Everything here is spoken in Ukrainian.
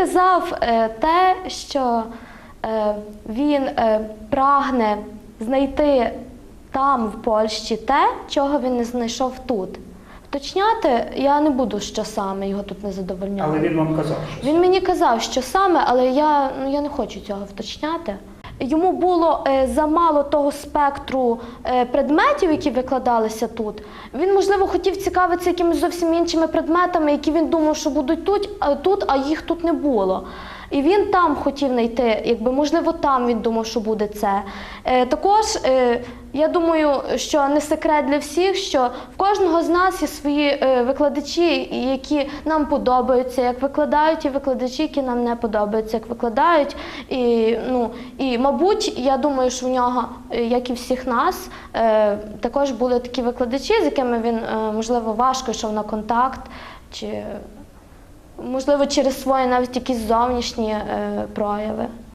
казав е, те, що е, він е, прагне знайти там, в Польщі, те, чого він не знайшов тут. Вточняти я не буду, що саме його тут не задовольняло. Але він вам казав, що Він мені казав, що саме, але я, ну, я не хочу цього вточняти. Йому було е, замало того спектру е, предметів, які викладалися тут. Він, можливо, хотів цікавитися якимись зовсім іншими предметами, які він думав, що будуть тут, а їх тут не було. І він там хотів знайти, якби можливо, там він думав, що буде це. Е, також е, я думаю, що не секрет для всіх, що в кожного з нас є свої е, викладачі, які нам подобаються, як викладають, і викладачі, які нам не подобаються, як викладають. І, ну, і мабуть, я думаю, що в нього, е, як і всіх нас, е, також були такі викладачі, з якими він, е, можливо, важко йшов на контакт. чи Можливо, через свої навіть якісь зовнішні е, прояви.